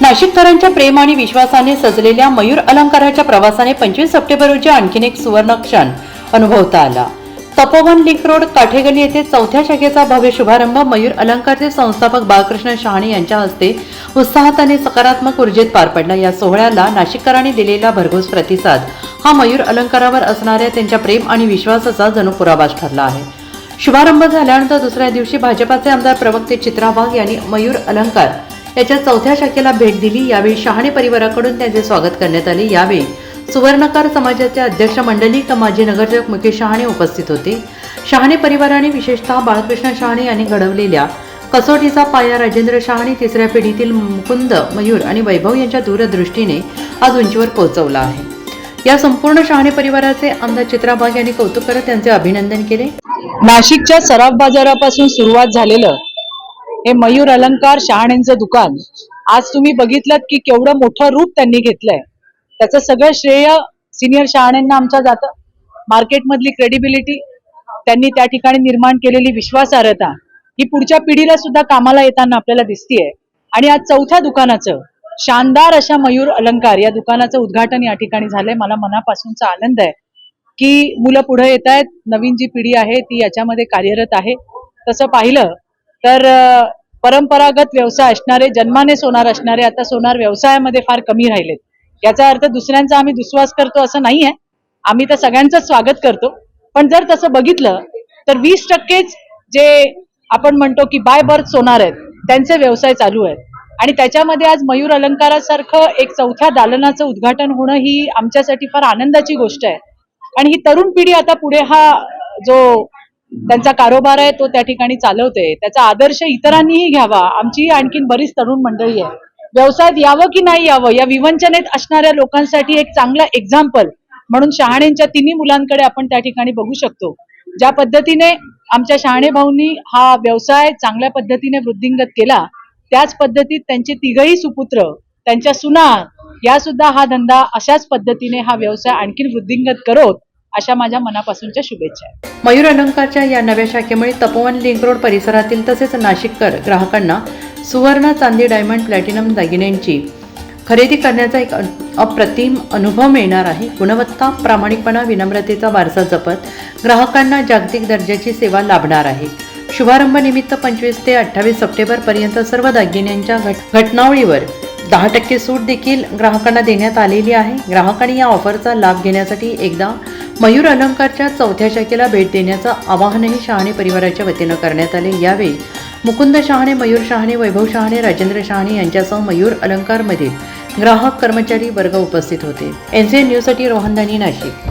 नाशिककरांच्या प्रेम आणि विश्वासाने सजलेल्या मयूर अलंकाराच्या प्रवासाने पंचवीस सप्टेंबर रोजी आणखीन एक सुवर्ण क्षण अनुभवता आला. तपोवन लिंक रोड काठेगली येथे चौथ्या शाखेचा भव्य शुभारंभ मयूर अलंकारचे संस्थापक बाळकृष्ण शहाणे यांच्या हस्ते उत्साहात आणि सकारात्मक ऊर्जेत पार पडला. या सोहळ्याला नाशिककरांनी दिलेला भरघोस प्रतिसाद हा मयूर अलंकारावर असणाऱ्या त्यांच्या प्रेम आणि विश्वासाचा जणू पुरावास ठरला आहे. शुभारंभ झाल्यानंतर दुसऱ्या दिवशी भाजपाचे आमदार प्रवक्ते चित्रा वाघ यांनी मयूर अलंकार याच्या चौथ्या शाखेला भेट दिली. यावेळी शहाणे परिवाराकडून त्यांचे स्वागत करण्यात आले. यावेळी सुवर्णकार समाजाचे अध्यक्ष मंडळी क माजी नगरसेवक मुकेश शहाणे उपस्थित होते. शहाणे परिवाराने विशेषतः बाळकृष्ण शहाणे यांनी घडवलेल्या कसोटीचा पाया राजेंद्र शहाणे तिसऱ्या पिढीतील मुकुंद मयूर आणि वैभव यांच्या दूरदृष्टीने आज उंचीवर पोहोचवला आहे. या संपूर्ण शहाणे परिवाराचे आमदार चित्रा वाघ यांनी कौतुक करत त्यांचे अभिनंदन केले. नाशिकच्या सराफ बाजारापासून सुरुवात झालेलं हे मयूर अलंकार शहाण्यांचं दुकान. आज तुम्ही बघितलं की केवढं मोठं रूप त्यांनी घेतलंय. त्याचं सगळं श्रेय सिनियर शहाण्यांना आमच्या जातं. मार्केटमधली क्रेडिबिलिटी त्यांनी त्या ठिकाणी निर्माण केलेली विश्वासार्हता ही पुढच्या पिढीला सुद्धा कामाला येताना आपल्याला दिसतीये. आणि आज चौथ्या दुकानाचं शानदार अशा मयूर अलंकार या दुकानाचं उद्घाटन या ठिकाणी झालंय. मला मनापासूनचा आनंद आहे की मुलं पुढे येत आहेत नवीन जी पिढी आहे ती याच्यामध्ये कार्यरत आहे. तसं पाहिलं तर परंपरागत व्यवसाय असणारे जन्माने सोनार असणारे आता सोनार व्यवसायामध्ये फार कमी राहिलेत. याचा अर्थ दुसऱ्यांचा आम्ही दुस्वास करतो असं नाही आहे आम्ही तर सगळ्यांचं स्वागत करतो. पण जर तसं बघितलं तर वीस टक्केच जे आपण म्हणतो की बाय बर्थ सोनार आहेत त्यांचे व्यवसाय चालू आहेत. आणि त्याच्यामध्ये आज मयूर अलंकारासारखं एक चौथ्या दालनाचं उद्घाटन होणं ही आमच्यासाठी फार आनंदाची गोष्ट आहे. आणि ही तरुण पिढी आता पुढे हा जो त्यांचा कारोबार आहे तो त्या ठिकाणी चालवते त्याचा आदर्श इतरांनीही घ्यावा. आमची आणखीन बरीच तरुण मंडळी आहे. व्यवसायात यावं की नाही यावं या विवंचनेत असणाऱ्या लोकांसाठी एक चांगला एक्झाम्पल म्हणून शहाणेंच्या तिन्ही मुलांकडे आपण त्या ठिकाणी बघू शकतो. ज्या पद्धतीने आमच्या शहाणे भाऊंनी हा व्यवसाय चांगल्या पद्धतीने वृद्धिंगत केला त्याच पद्धतीत त्यांचे तिघही सुपुत्र त्यांच्या सुना या सुद्धा हा धंदा अशाच पद्धतीने हा व्यवसाय आणखीन वृद्धिंगत करत अशा माझ्या मनापासूनच्या शुभेच्छा मयूर अलंकारच्या या नव्या शाखेमुळे तपोवन लिंक रोड परिसरातील तसेच नाशिककर ग्राहकांना सुवर्ण चांदी डायमंड प्लॅटिनम दागिन्यांची खरेदी करण्याचा एक अप्रतिम अनुभव मिळणार आहे. गुणवत्ता प्रामाणिकपणा विनम्रतेचा वारसा जपत ग्राहकांना जागतिक दर्जाची सेवा लाभणार आहे. शुभारंभ निमित्त पंचवीस ते अठ्ठावीस सप्टेंबर पर्यंत सर्व दागिन्यांच्या घट घटनावळीवर दहा टक्के सूट देखील ग्राहकांना देण्यात आलेली आहे. ग्राहकांनी या ऑफरचा लाभ घेण्यासाठी एकदा मयूर अलंकारच्या चौथ्या शाखेला भेट देण्याचं आवाहनही शहाणे परिवाराच्या वतीनं करण्यात आले. यावेळी मुकुंद शहाणे मयूर शहाणे वैभव शहाणे राजेंद्र शहाणे यांच्यासह मयूर अलंकारमधील ग्राहक कर्मचारी वर्ग उपस्थित होते. एन सी न्यूजसाठी रोहनदानी नाशिक.